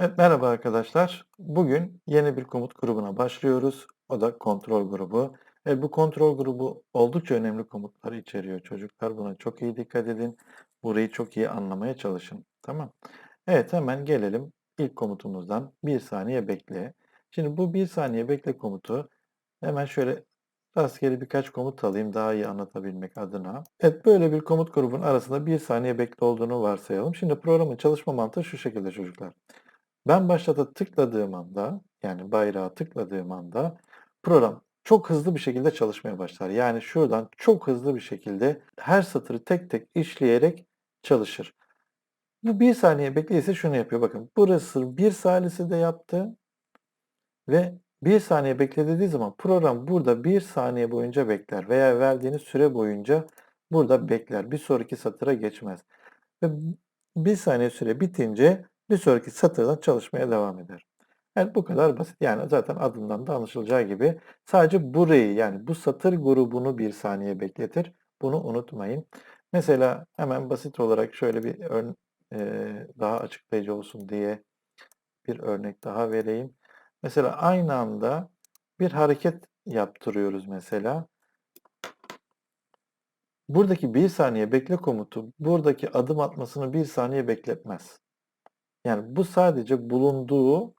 Evet, merhaba arkadaşlar. Bugün yeni bir komut grubuna başlıyoruz. O da kontrol grubu. E, bu kontrol grubu oldukça önemli komutları içeriyor çocuklar. Buna çok iyi dikkat edin. Burayı çok iyi anlamaya çalışın. Tamam. Evet, hemen gelelim ilk komutumuzdan. Bir saniye bekle. Şimdi bu bir saniye bekle komutu hemen şöyle rastgele birkaç komut alayım daha iyi anlatabilmek adına. Evet, böyle bir komut grubun arasında bir saniye bekle olduğunu varsayalım. Şimdi programın çalışma mantığı şu şekilde çocuklar. Ben başlata tıkladığım anda, yani bayrağı tıkladığım anda program çok hızlı bir şekilde çalışmaya başlar. Yani şuradan çok hızlı bir şekilde her satırı tek tek işleyerek çalışır. Bu 1 saniye bekleyse şunu yapıyor. Bakın burası 1 saniyesi de yaptı ve 1 saniye bekle dediği zaman program burada 1 saniye boyunca bekler veya verdiğiniz süre boyunca burada bekler. Bir sonraki satıra geçmez. Ve 1 saniye süre bitince bir sonraki satırdan çalışmaya devam eder. Evet bu kadar basit. Yani zaten adından da anlaşılacağı gibi sadece burayı yani bu satır grubunu bir saniye bekletir. Bunu unutmayın. Mesela hemen basit olarak şöyle bir ör, e, daha açıklayıcı olsun diye bir örnek daha vereyim. Mesela aynı anda bir hareket yaptırıyoruz mesela. Buradaki 1 saniye bekle komutu buradaki adım atmasını 1 saniye bekletmez. Yani bu sadece bulunduğu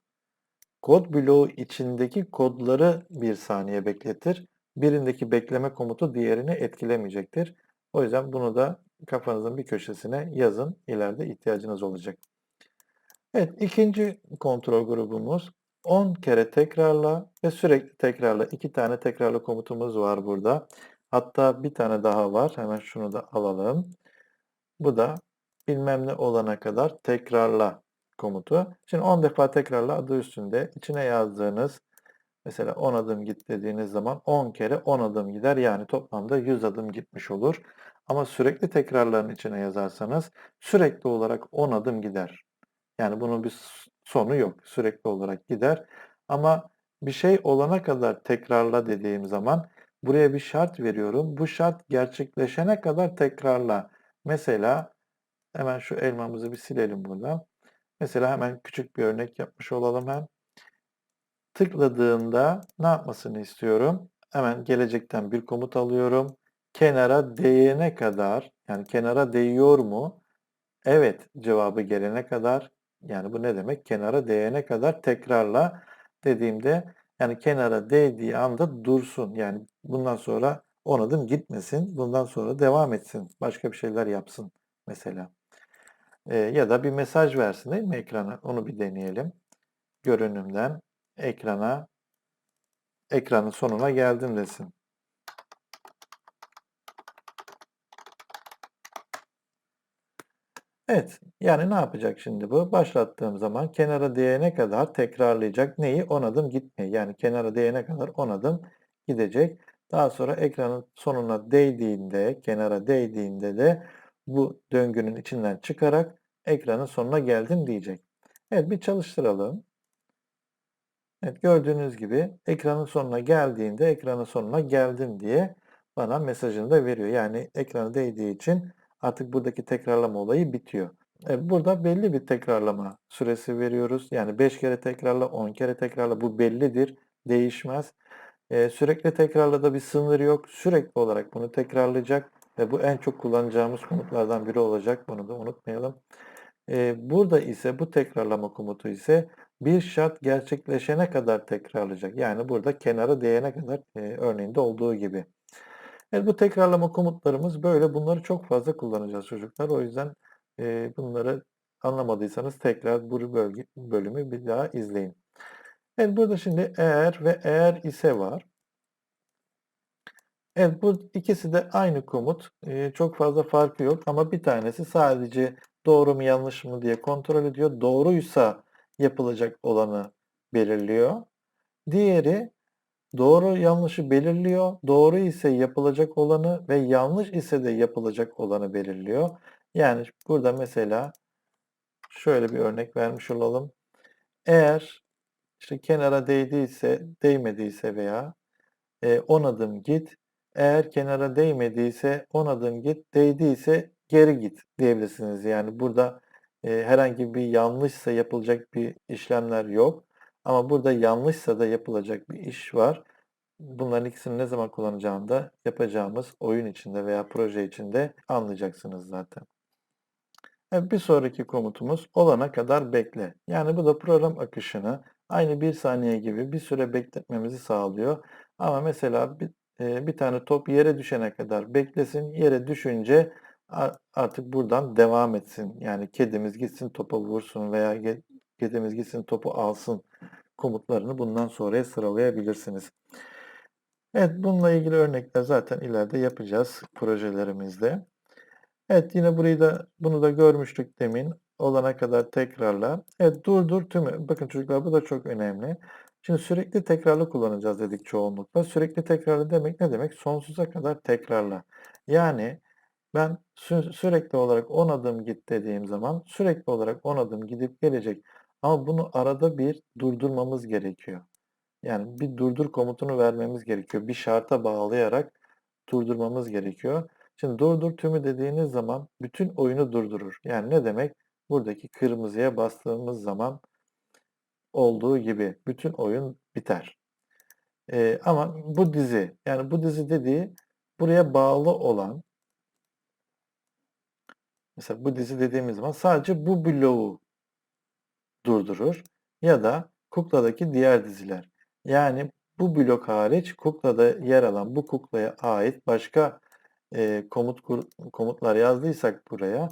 kod bloğu içindeki kodları 1 saniye bekletir. Birindeki bekleme komutu diğerini etkilemeyecektir. O yüzden bunu da kafanızın bir köşesine yazın. İleride ihtiyacınız olacak. Evet, ikinci kontrol grubumuz 10 kere tekrarla ve sürekli tekrarla. İki tane tekrarla komutumuz var burada. Hatta bir tane daha var. Hemen şunu da alalım. Bu da bilmem ne olana kadar tekrarla komutu. Şimdi 10 defa tekrarla adı üstünde içine yazdığınız mesela 10 adım git dediğiniz zaman 10 kere 10 adım gider. Yani toplamda 100 adım gitmiş olur. Ama sürekli tekrarların içine yazarsanız sürekli olarak 10 adım gider. Yani bunun bir sonu yok. Sürekli olarak gider. Ama bir şey olana kadar tekrarla dediğim zaman buraya bir şart veriyorum. Bu şart gerçekleşene kadar tekrarla. Mesela hemen şu elmamızı bir silelim buradan. Mesela hemen küçük bir örnek yapmış olalım hem. Tıkladığında ne yapmasını istiyorum? Hemen gelecekten bir komut alıyorum. Kenara değene kadar, yani kenara değiyor mu? Evet cevabı gelene kadar, yani bu ne demek? Kenara değene kadar tekrarla dediğimde, yani kenara değdiği anda dursun. Yani bundan sonra 10 adım gitmesin, bundan sonra devam etsin, başka bir şeyler yapsın mesela. Ya da bir mesaj versin değil mi ekrana? Onu bir deneyelim. Görünümden ekrana, ekranın sonuna geldim desin. Evet, yani ne yapacak şimdi bu? Başlattığım zaman kenara değene kadar tekrarlayacak neyi? 10 adım gitmeyi. Yani kenara değene kadar 10 adım gidecek. Daha sonra ekranın sonuna değdiğinde, kenara değdiğinde de bu döngünün içinden çıkarak ekranın sonuna geldim diyecek. Evet, bir çalıştıralım. Evet, gördüğünüz gibi ekranın sonuna geldiğinde ekranın sonuna geldim diye bana mesajını da veriyor. Yani ekrana değdiği için artık buradaki tekrarlama olayı bitiyor. Evet, burada belli bir tekrarlama süresi veriyoruz. Yani 5 kere tekrarla, 10 kere tekrarla bu bellidir, değişmez. Ee, sürekli tekrarla bir sınır yok. Sürekli olarak bunu tekrarlayacak ve bu en çok kullanacağımız komutlardan biri olacak. Bunu da unutmayalım. Ee, burada ise bu tekrarlama komutu ise bir şart gerçekleşene kadar tekrarlayacak. Yani burada kenara değene kadar e, örneğinde olduğu gibi. Evet, bu tekrarlama komutlarımız böyle. Bunları çok fazla kullanacağız çocuklar. O yüzden e, bunları anlamadıysanız tekrar bu bölge, bölümü bir daha izleyin. Evet burada şimdi eğer ve eğer ise var. Evet bu ikisi de aynı komut. E, çok fazla farkı yok ama bir tanesi sadece doğru mu yanlış mı diye kontrol ediyor. Doğruysa yapılacak olanı belirliyor. Diğeri doğru yanlışı belirliyor. Doğru ise yapılacak olanı ve yanlış ise de yapılacak olanı belirliyor. Yani burada mesela şöyle bir örnek vermiş olalım. Eğer işte kenara değdiyse, değmediyse veya 10 adım git. Eğer kenara değmediyse 10 adım git, değdiyse geri git diyebilirsiniz. Yani burada Eee, herhangi bir yanlışsa yapılacak bir işlemler yok. Ama burada yanlışsa da yapılacak bir iş var. Bunların ikisini ne zaman kullanacağını da yapacağımız oyun içinde veya proje içinde anlayacaksınız zaten. Evet, bir sonraki komutumuz olana kadar bekle. Yani bu da program akışını aynı 1 saniye gibi bir süre bekletmemizi sağlıyor. Ama mesela bir, eee, bir tane top yere düşene kadar beklesin. Yere düşünce artık buradan devam etsin. Yani kedimiz gitsin topa vursun veya kedimiz gitsin topu alsın komutlarını bundan sonraya sıralayabilirsiniz. Evet, bununla ilgili örnekler zaten ileride yapacağız projelerimizde. Evet, yine burayı da bunu da görmüştük demin. Olana kadar tekrarla. Evet, durdur tümü. Bakın çocuklar bu da çok önemli. Şimdi sürekli tekrarlı kullanacağız dedik çoğunlukla. Sürekli tekrarlı demek ne demek? Sonsuza kadar tekrarla. Yani ben sü sürekli olarak 10 adım git dediğim zaman sürekli olarak 10 adım gidip gelecek. Ama bunu arada bir durdurmamız gerekiyor. Yani bir durdur komutunu vermemiz gerekiyor. Bir şarta bağlayarak durdurmamız gerekiyor. Şimdi durdur tümü dediğiniz zaman bütün oyunu durdurur. Yani ne demek? Buradaki kırmızıya bastığımız zaman olduğu gibi bütün oyun biter. Ee, ama bu dizi, yani bu dizi dediği buraya bağlı olan mesela bu dizi dediğimiz zaman sadece bu bloğu durdurur ya da kukladaki diğer diziler. Yani bu blok hariç kuklada yer alan bu kuklaya ait başka e, komut komutlar yazdıysak buraya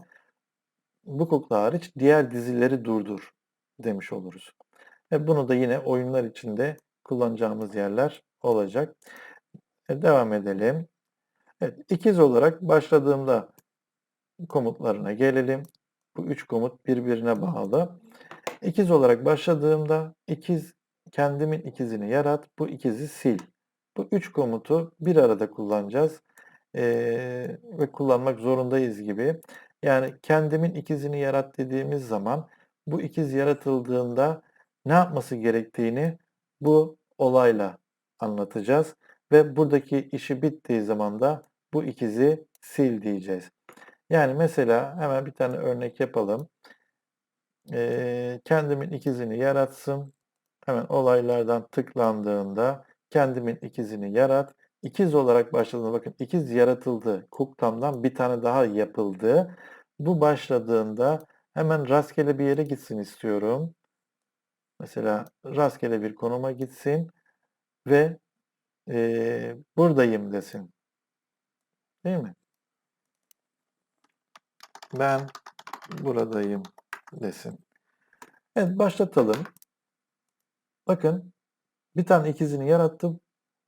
bu kukla hariç diğer dizileri durdur demiş oluruz. E, bunu da yine oyunlar içinde kullanacağımız yerler olacak. E, devam edelim. Evet, ikiz olarak başladığımda komutlarına gelelim. Bu üç komut birbirine bağlı. İkiz olarak başladığımda ikiz kendimin ikizini yarat, bu ikizi sil. Bu üç komutu bir arada kullanacağız eee, ve kullanmak zorundayız gibi. Yani kendimin ikizini yarat dediğimiz zaman bu ikiz yaratıldığında ne yapması gerektiğini bu olayla anlatacağız ve buradaki işi bittiği zaman da bu ikizi sil diyeceğiz. Yani mesela hemen bir tane örnek yapalım. Eee, kendimin ikizini yaratsın. Hemen olaylardan tıklandığında kendimin ikizini yarat. İkiz olarak başladığında bakın ikiz yaratıldı. Kuktamdan bir tane daha yapıldı. Bu başladığında hemen rastgele bir yere gitsin istiyorum. Mesela rastgele bir konuma gitsin ve e, buradayım desin. Değil mi? Ben buradayım desin. Evet başlatalım. Bakın bir tane ikizini yarattım.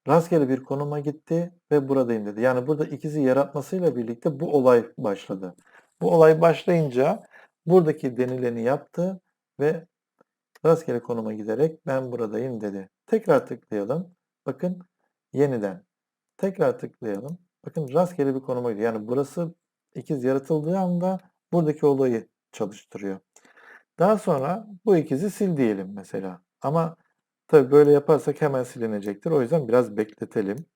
Rastgele bir konuma gitti ve buradayım dedi. Yani burada ikizi yaratmasıyla birlikte bu olay başladı. Bu olay başlayınca buradaki denileni yaptı ve rastgele konuma giderek ben buradayım dedi. Tekrar tıklayalım. Bakın yeniden. Tekrar tıklayalım. Bakın rastgele bir konuma gidiyor. Yani burası ikiz yaratıldığı anda buradaki olayı çalıştırıyor. Daha sonra bu ikizi sil diyelim mesela. Ama tabii böyle yaparsak hemen silinecektir. O yüzden biraz bekletelim.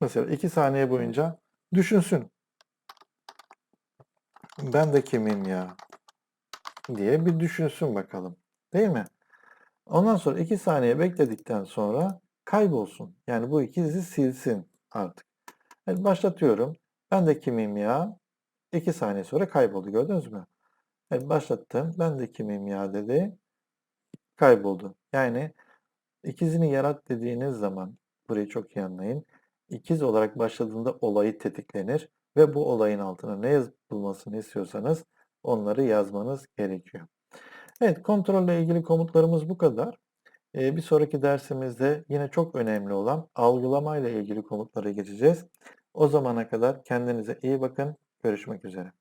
Mesela 2 saniye boyunca düşünsün. Ben de kimim ya? Diye bir düşünsün bakalım. Değil mi? Ondan sonra 2 saniye bekledikten sonra kaybolsun. Yani bu ikizi silsin artık. Evet, başlatıyorum. Ben de kimim ya? 2 saniye sonra kayboldu. Gördünüz mü? Evet, başlattım. Ben de kimim ya dedi. Kayboldu. Yani ikizini yarat dediğiniz zaman burayı çok iyi anlayın. İkiz olarak başladığında olayı tetiklenir ve bu olayın altına ne yazılmasını istiyorsanız onları yazmanız gerekiyor. Evet, kontrolle ilgili komutlarımız bu kadar. Ee, bir sonraki dersimizde yine çok önemli olan algılamayla ilgili komutlara geçeceğiz. O zamana kadar kendinize iyi bakın. Görüşmek üzere.